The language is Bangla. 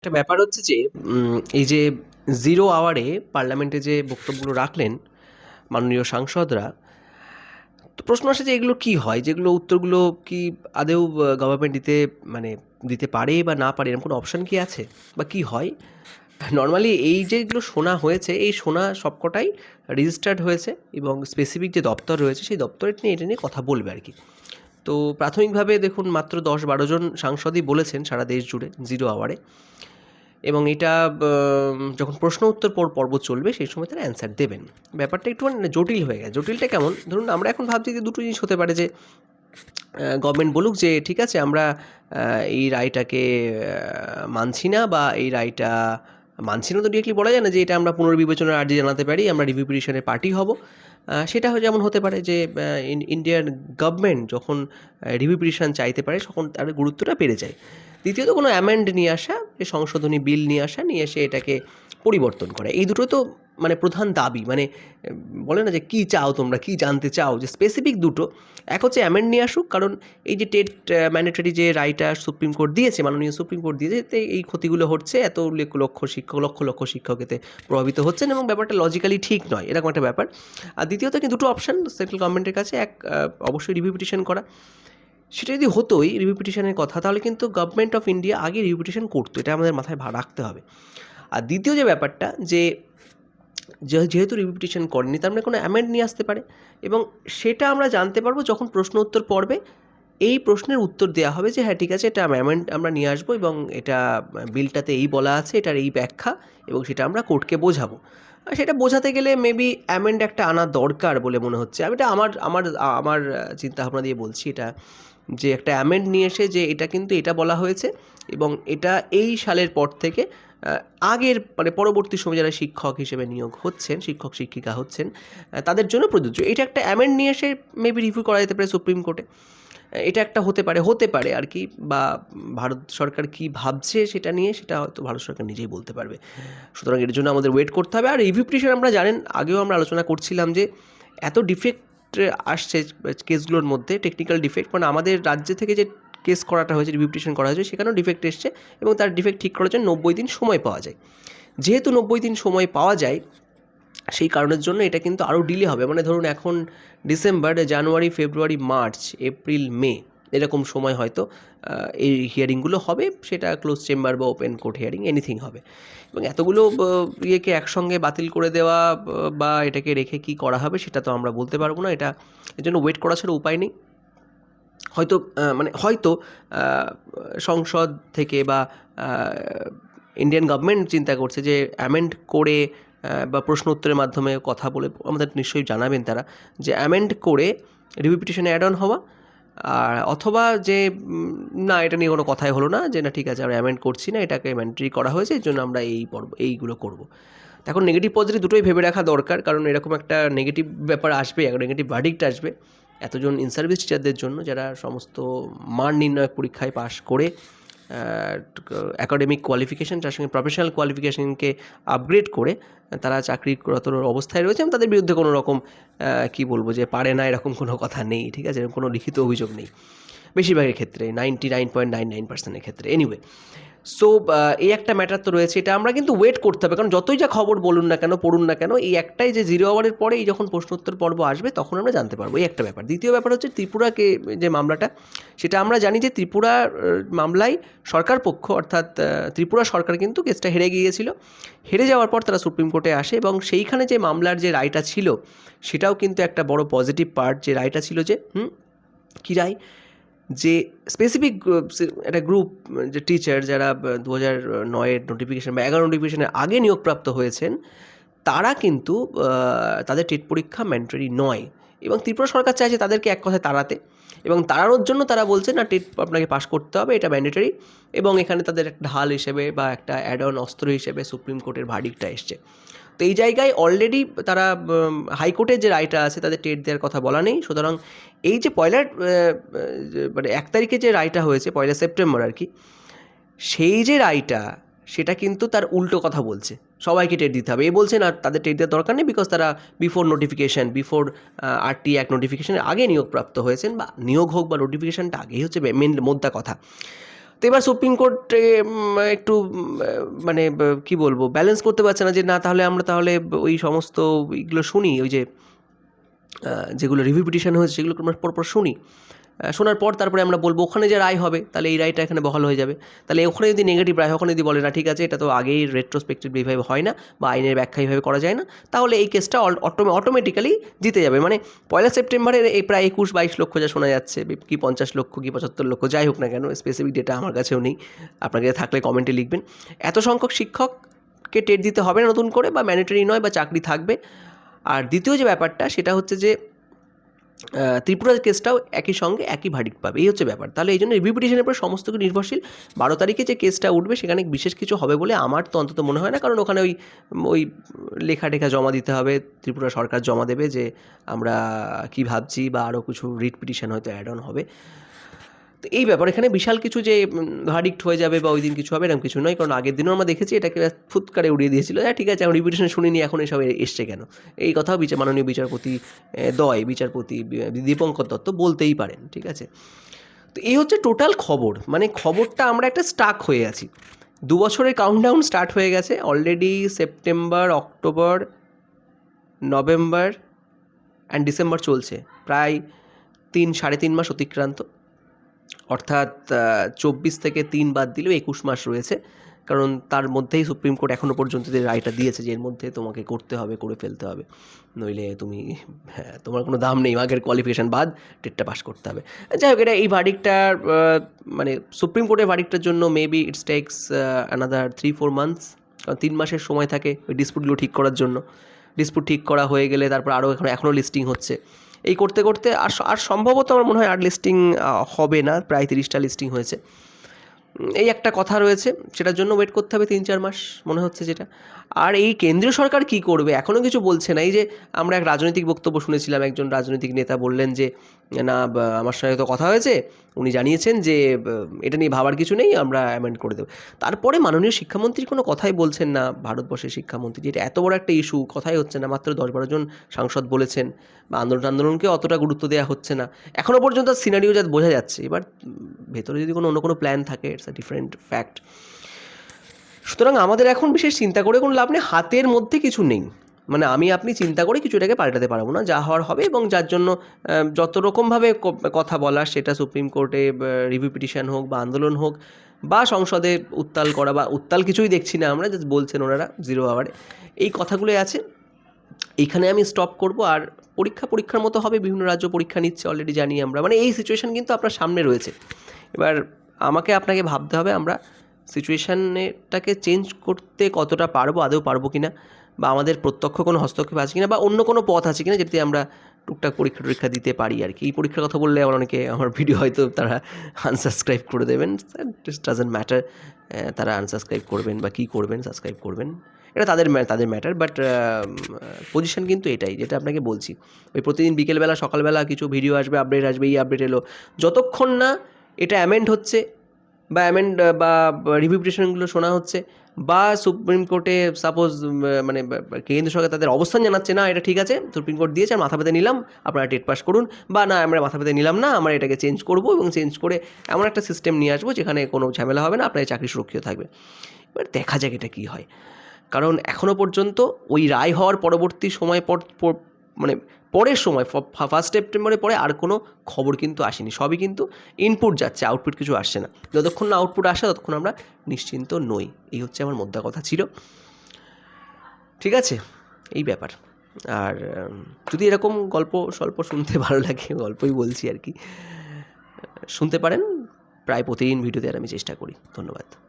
একটা ব্যাপার হচ্ছে যে এই যে জিরো আওয়ারে পার্লামেন্টে যে বক্তব্যগুলো রাখলেন মাননীয় সাংসদরা, তো প্রশ্ন আসে যে এগুলো কি হয়? যেগুলো উত্তরগুলো কি আদেও গভর্নমেন্ট দিতে মানে দিতে পারে বা না পারে, এরকম কোনো অপশন কি আছে? বা কি হয়? নর্মালি এই যেগুলো শোনা হয়েছে, এই শোনা সবকটাই রেজিস্টার্ড হয়েছে এবং স্পেসিফিক যে দপ্তর রয়েছে, সেই দপ্তরে নিয়ে এটা নিয়ে কথা বলবে আর কি। তো প্রাথমিকভাবে দেখুন, মাত্র দশ বারো জন সাংসদই বলেছেন সারা দেশ জুড়ে জিরো আওয়ারে এবং এটা যখন প্রশ্ন উত্তর পর পর্ব চলবে, সেই সময় তারা অ্যান্সার দেবেন। ব্যাপারটা একটু মানে জটিল হয়ে গেছে। জটিলটা কেমন? ধরুন, আমরা এখন ভাবছি যে দুটো জিনিস হতে পারে যে গভর্নমেন্ট বলুক যে, ঠিক আছে, আমরা এই রায়টাকে মানছি না বা এই রায়টা মানছি না তো ডিরেক্টলি বলা যায় না যে, এটা আমরা পুনর্বিবেচনার আর্জি জানাতে পারি, আমরা রিভিউ পিটিশনের পার্টি হব। সেটা যেমন হতে পারে যে ইন্ডিয়ান গভর্নমেন্ট যখন রিভিউ পিটিশন চাইতে পারে, তখন তার গুরুত্বটা বেড়ে যায়। দ্বিতীয়ত কোনো অ্যামেন্ড নিয়ে আসা, যে সংশোধনী বিল নিয়ে আসা, নিয়ে এসে এটাকে পরিবর্তন করে। এই দুটো তো মানে প্রধান দাবি। মানে বলে না যে কী চাও তোমরা, কী জানতে চাও, যে স্পেসিফিক দুটো। এক হচ্ছে অ্যামেন্ড নিয়ে আসুক, কারণ এই যে টেট ম্যান্ডেটরি যে রায়টা সুপ্রিম কোর্ট দিয়েছে, মাননীয় সুপ্রিম কোর্ট দিয়েছে এতে এই ক্ষতিগুলো হচ্ছে, এত লক্ষ শিক্ষক, লক্ষ লক্ষ শিক্ষক এতে প্রভাবিত হচ্ছেন এবং ব্যাপারটা লজিক্যালি ঠিক নয়, এরকম একটা ব্যাপার। আর দ্বিতীয়ত কি দুটো অপশন সেন্ট্রাল গভর্নমেন্টের কাছে, এক অবশ্যই রিভিউ পিটিশন করা। সেটা যদি হতোই রিভিউ পিটিশনের কথা, তাহলে কিন্তু গভর্নমেন্ট অফ ইন্ডিয়া আগে রিভিউ পিটিশন করতো। এটা আমাদের মাথায় রাখতে হবে। আর দ্বিতীয় যে ব্যাপারটা, যে যেহেতু রিভিউ পিটিশন করেনি, তার মানে কোনো অ্যামেন্ড নিয়ে আসতে পারে। এবং সেটা আমরা জানতে পারব যখন প্রশ্ন উত্তর পড়বে, এই প্রশ্নের উত্তর দেওয়া হবে যে হ্যাঁ ঠিক আছে, এটা অ্যামেন্ড আমরা নিয়ে আসব এবং এটা বিলটাতে এই বলা আছে, এটার এই ব্যাখ্যা এবং সেটা আমরা কোর্টকে বোঝাবো। আর সেটা বোঝাতে গেলে মেবি অ্যামেন্ড একটা আনা দরকার বলে মনে হচ্ছে। আমি এটা আমার আমার আমার চিন্তা ভাবনা দিয়ে বলছি। এটা যে একটা অ্যামেন্ড নিয়ে এসে যে এটা কিন্তু এটা বলা হয়েছে এবং এটা এই সালের পর থেকে আগের মানে পরবর্তী সময় যারা শিক্ষক হিসেবে নিয়োগ হচ্ছেন, শিক্ষক শিক্ষিকা হচ্ছেন তাদের জন্য প্রযোজ্য। এটা একটা অ্যামেন্ড নিয়ে এসে মেবি রিভিউ করা যেতে পারে সুপ্রিম কোর্টে এটা একটা হতে পারে হতে পারে আর কি, বা ভারত সরকার কি ভাবছে সেটা নিয়ে সেটা হয়তো ভারত সরকার নিজেই বলতে পারবে। সুতরাং এর জন্য আমাদের ওয়েট করতে হবে। আর রিভিউ পিটিশন আমরা জানেন, আগেও আমরা আলোচনা করছিলাম যে এত ডিফেক্ট আসছে কেসগুলোর মধ্যে টেকনিক্যাল ডিফেক্ট মানে আমাদের রাজ্য থেকে যে কেস করাটা হয়েছে রিভিউটেশন করা হয়েছে, সেখানেও ডিফেক্ট এসছে এবং তার ডিফেক্ট ঠিক করার জন্য নব্বই দিন সময় পাওয়া যায়। যেহেতু নব্বই দিন সময় পাওয়া যায়, সেই কারণের জন্য এটা কিন্তু আরও ডিলে হবে। মানে ধরুন এখন December January February March April May এরকম সময় হয়তো এই হিয়ারিংগুলো হবে, সেটা ক্লোজ চেম্বার বা ওপেন কোর্ট হিয়ারিং এনিথিং হবে। এবং এতগুলো ইয়েকে একসঙ্গে বাতিল করে দেওয়া, বা এটাকে রেখে কি করা হবে, সেটা তো আমরা বলতে পারব না। এটা, এর জন্য ওয়েট করা ছাড়া উপায় নেই। হয়তো মানে হয়তো সংসদ থেকে বা ইন্ডিয়ান গভর্নমেন্ট চিন্তা করছে যে অ্যামেন্ড করে বা প্রশ্ন উত্তরের মাধ্যমে কথা বলে, আমাদের নিশ্চয়ই জানাবেন তারা, যে অ্যামেন্ড করে রিভিউ পিটিশনে অ্যাড অন হওয়া আর অথবা যে না, এটা নিয়ে কোনো কথাই হলো না যে, না, ঠিক আছে, আমরা অ্যামেন্ড করছি না, এটাকে ম্যান্ডেটরি করা হয়েছে এর জন্য আমরা এই পর্ব, এইগুলো করব। এখন নেগেটিভ পজিটিভ দুটোই ভেবে রাখা দরকার, কারণ এরকম একটা নেগেটিভ ব্যাপার আসবে, একটা নেগেটিভ ভার্ডিক্ট আসবে। এতজন ইনসার্ভিস টিচারদের জন্য, যারা সমস্ত মান নির্ণয়ক পরীক্ষায় পাশ করে অ্যাকাডেমিক কোয়ালিফিকেশান তার সঙ্গে প্রফেশনাল কোয়ালিফিকেশানকে আপগ্রেড করে, তারা চাকরিরত অবস্থায় রয়েছে এবং তাদের বিরুদ্ধে কোনো রকম কি বলব যে পারে না এরকম কোনো কথা নেই, ঠিক আছে? এরকম কোনো লিখিত অভিযোগ নেই। বেশিরভাগের ক্ষেত্রে ninety nine point nine nine পার্সেন্টের ক্ষেত্রে। এনিওয়ে সো এই একটা ম্যাটার তো রয়েছে, এটা আমরা কিন্তু ওয়েট করতে হবে। কারণ যতই যা খবর বলুন না কেন, পড়ুন না কেন, এই একটাই যে জিরো আওয়ারের পরে এই যখন প্রশ্নোত্তর পর্ব আসবে, তখন আমরা জানতে পারব। এই একটা ব্যাপার। দ্বিতীয় ব্যাপার হচ্ছে ত্রিপুরাকে, যে মামলাটা, সেটা আমরা জানি যে ত্রিপুরা মামলায় সরকার পক্ষ, অর্থাৎ ত্রিপুরা সরকার কিন্তু কেসটা হেরে গিয়েছিল। হেরে যাওয়ার পর তারা সুপ্রিম কোর্টে আসে এবং সেইখানে যে মামলার যে রায়টা ছিল, সেটাও কিন্তু একটা বড় পজিটিভ পার্ট যে রায়টা ছিল যে, হুম, কী রায়? যে স্পেসিফিক একটা গ্রুপ যে টিচার যারা দু হাজার নয়ের নোটিফিকেশান বা এগারো নোটিফিকেশানের আগে নিয়োগপ্রাপ্ত হয়েছেন, তারা কিন্তু তাদের টেট পরীক্ষা ম্যান্ডেটরি নয়। এবং ত্রিপুরা সরকার চাইছে তাদেরকে এক কথায় তাড়াতে। এবং তাড়ানোর জন্য তারা বলছে, না, টেট আপনাকে পাস করতে হবে, এটা ম্যান্ডেটরি এবং এখানে তাদের একটা ঢাল হিসেবে বা একটা অ্যাড অন অস্ত্র হিসেবে সুপ্রিম কোর্টের ভার্ডিকটা এসছে। তো এই জায়গায় অলরেডি তারা হাইকোর্টের যে রায়টা আছে তাদের টেট দেওয়ার কথা বলা নেই। সুতরাং এই যে পয়লা মানে এক তারিখে যে রায়টা হয়েছে, পয়লা সেপ্টেম্বর আর কি, সেই যে রায়টা, সেটা কিন্তু তার উল্টো কথা বলছে। সবাইকে টেট দিতে হবে। এ বলছে না তাদের টেট দেওয়ার দরকার নেই বিকজ তারা বিফোর নোটিফিকেশান বিফোর আরটি এক নোটিফিকেশানের আগে নিয়োগপ্রাপ্ত হয়েছেন বা নিয়োগ হোক বা নোটিফিকেশানটা আগেই হচ্ছে মেন মোদ্দা কথা। তো এবার সুপ্রিম কোর্ট একটু মানে কি বলব ব্যালেন্স করতে পারছে না যে, না, তাহলে আমরা তাহলে ওই সমস্ত এইগুলো শুনি, ওই যে যেগুলো রিভিউ পিটিশন হয়েছে, সেগুলো আমরা পরপর শুনি। শোনার পর তারপরে আমরা বলব, ওখানে যে রায় হবে, তাহলে এই রায়টা এখানে বহাল হয়ে যাবে। তাহলে ওখানে যদি নেগেটিভ রায় ওখানে যদি বলে, না, ঠিক আছে, এটা তো আগেই রেট্রোস্পেক্টিভ এইভাবে হয় না বা আইনের ব্যাখ্যা এইভাবে করা যায় না, তাহলে এই কেসটা অটোমেটিক্যালি জিতে যাবে। মানে পয়লা সেপ্টেম্বরের এই প্রায় একুশ বাইশ লক্ষ যা শোনা যাচ্ছে কি পঞ্চাশ লক্ষ, কি পঁচাত্তর লক্ষ, যাই হোক না কেন স্পেসিফিক ডেটা আমার কাছেও নেই। আপনাকে থাকলে কমেন্টে লিখবেন। এত সংখ্যক শিক্ষককে টেট দিতে হবে না নতুন করে বা ম্যান্ডেটরি নয় বা চাকরি থাকবে। আর দ্বিতীয় যে ব্যাপারটা, সেটা হচ্ছে যে ত্রিপুরার কেসটাও একই সঙ্গে একই ভার্ডিক্ট পাবে। এই হচ্ছে ব্যাপার। তাহলে এই জন্য রিভিউ পিটিশনের উপর সমস্ত কিছু নির্ভরশীল। বারো তারিখে যে কেসটা উঠবে, সেখানে বিশেষ কিছু হবে বলে আমার তো অন্তত মনে হয় না। কারণ ওখানে ওই ওই লেখা টেখা জমা দিতে হবে। ত্রিপুরা সরকার জমা দেবে যে আমরা কি ভাবছি বা আরও কিছু রিট পিটিশন হয়তো অ্যাড অন হবে। তো এই ব্যাপার, এখানে বিশাল কিছু যে ভার্ডিক্ট হয়ে যাবে বা ওই দিন কিছু হবে এরকম কিছু নয়, কারণ আগের দিনও আমরা দেখেছি এটাকে ফুৎকারে উড়িয়ে দিয়েছিল। হ্যাঁ ঠিক আছে, এখন রিপিটেশন শুনিনি, এখন এসব এসছে কেন? এই কথাও বিচার মাননীয় বিচারপতি দয়, বিচারপতি দীপঙ্কর দত্ত বলতেই পারেন, ঠিক আছে? তো এই হচ্ছে টোটাল খবর মানে খবরটা আমরা একটা স্টাক হয়ে আছি। দু বছরের কাউন্টডাউন স্টার্ট হয়ে গেছে already September October November and December চলছে, প্রায় তিন, সাড়ে তিন মাস অতিক্রান্ত। অর্থাৎ চব্বিশ থেকে তিন বাদ দিলেও একুশ মাস রয়েছে। কারণ তার মধ্যেই সুপ্রিম কোর্ট এখনও পর্যন্ত যে রায়টা দিয়েছে যে এর মধ্যে তোমাকে করতে হবে, করে ফেলতে হবে। নইলে তুমি হ্যাঁ তোমার কোনো দাম নেই, আগের কোয়ালিফিকেশান বাদ টেটটা পাস করতে হবে। যাই হোক, এটা এই ভার্ডিকটার মানে সুপ্রিম কোর্টের ভার্ডিকটার জন্য maybe it's takes another three four months কারণ তিন মাসের সময় থাকে ওই ডিসপুটগুলো ঠিক করার জন্য। ডিসপুট ঠিক করা হয়ে গেলে তারপর আরও এখন এখনও লিস্টিং হচ্ছে। এই করতে করতে আর আর সম্ভবত আমার মনে হয় আর লিস্টিং হবে না। প্রায় তিরিশটা লিস্টিং হয়েছে। এই একটা কথা রয়েছে, সেটার জন্য ওয়েট করতে হবে তিন চার মাস, মনে হচ্ছে যেটা। আর এই কেন্দ্রীয় সরকার কি করবে? এখনও কিছু বলছে না। এই যে আমরা এক রাজনৈতিক বক্তব্য শুনেছিলাম, একজন রাজনৈতিক নেতা বললেন যে, না আমার সঙ্গে তো কথা হয়েছে। উনি জানিয়েছেন যে এটা নিয়ে ভাবার কিছু নেই, আমরা অ্যামেন্ড করে দেবো। তারপরে মাননীয় শিক্ষামন্ত্রী কোনো কথাই বলছেন না, ভারতবর্ষের শিক্ষামন্ত্রী, যেটা এত বড় একটা ইস্যু কথাই হচ্ছে না। মাত্র দশ বারো জন সাংসদ বলেছেন, বা আন্দোলন, আন্দোলনকে অতটা গুরুত্ব দেওয়া হচ্ছে না। এখনও পর্যন্ত সিনারিও যা বোঝা যাচ্ছে, এবার ভেতরে যদি কোনো অন্য কোনো প্ল্যান থাকে ইটস আ ডিফারেন্ট ফ্যাক্ট সুতরাং আমাদের এখন বিশেষ চিন্তা করে কোনো লাভ নেই, হাতের মধ্যে কিছু নেই। মানে আমি, আপনি চিন্তা করে কিছু এটাকে পাল্টাতে পারব না, যা হওয়ার হবে এবং যার জন্য যত রকমভাবে কথা বলার, সেটা সুপ্রিম কোর্টে রিভিউ পিটিশন হোক, বা আন্দোলন হোক, বা সংসদে উত্তাল করা, বা উত্তাল কিছুই দেখছি না আমরা জাস্ট বলছেন ওনারা জিরো আওয়ারে এই কথাগুলোই আছে। এইখানে আমি স্টপ করব, আর পরীক্ষা, পরীক্ষার মতো হবে, বিভিন্ন রাজ্য পরীক্ষা নিচ্ছে অলরেডি জানি আমরা। মানে এই সিচুয়েশন কিন্তু আপনার সামনে রয়েছে। এবার আমাকে আপনাকে ভাবতে হবে আমরা সিচুয়েশানটাকে চেঞ্জ করতে কতটা পারব, আদৌ পারব কি না বা আমাদের প্রত্যক্ষ কোনো হস্তক্ষেপ আছে কিনা? বা অন্য কোনো পথ আছে কিনা যেটাতে আমরা টুকটাক পরীক্ষা টরীক্ষা দিতে পারি আর কি? এই পরীক্ষার কথা বললে আমার অনেকে আমার ভিডিও হয়তো তারা আনসাবস্ক্রাইব করে দেবেন। জাস্ট ডাজেন্ট ম্যাটার তারা আনসাবস্ক্রাইব করবেন বা কী করবেন সাবস্ক্রাইব করবেন। এটা তাদের তাদের ম্যাটার বাট পজিশন কিন্তু এটাই, যেটা আপনাকে বলছি। ওই প্রতিদিন বিকেলবেলা, সকালবেলা কিছু ভিডিও আসবে আপডেট আসবে, এই আপডেট এলো। যতক্ষণ না এটা অ্যামেন্ড হচ্ছে বা অ্যামেন্ড বা রিভিউ পিটিশনগুলো শোনা হচ্ছে বা সুপ্রিম কোর্টে সাপোজ মানে কেন্দ্র সরকার তাদের অবস্থান জানাচ্ছে, না, এটা ঠিক আছে, সুপ্রিম কোর্ট দিয়েছে আর মাথা পেতে নিলাম, আপনারা টেট পাস করুন। বা, না, আমরা মাথা পেতে নিলাম না, আমরা এটাকে চেঞ্জ করব এবং চেঞ্জ করে এমন একটা সিস্টেম নিয়ে আসব যেখানে কোনো ঝামেলা হবে না আপনার চাকরি সুরক্ষিত থাকবে। এবার দেখা যাক এটা কী হয়। কারণ এখনও পর্যন্ত ওই রায় হওয়ার পরবর্তী সময় পর- মানে পরের সময় ফার্স্ট সেপ্টেম্বরের পরে আর কোনো খবর কিন্তু আসেনি। সবই কিন্তু ইনপুট যাচ্ছে আউটপুট কিছু আসছে না। যতক্ষণ না আউটপুট আসে, ততক্ষণ আমরা নিশ্চিন্ত নই। এই হচ্ছে আমার মোদ্দা কথা ছিল। ঠিক আছে? এই ব্যাপার। আর যদি এরকম গল্প, স্বল্প শুনতে ভালো লাগে, গল্পই বলছি আর কি। শুনতে পারেন, প্রায় প্রতিদিন ভিডিও দেওয়ার আমি চেষ্টা করি। ধন্যবাদ।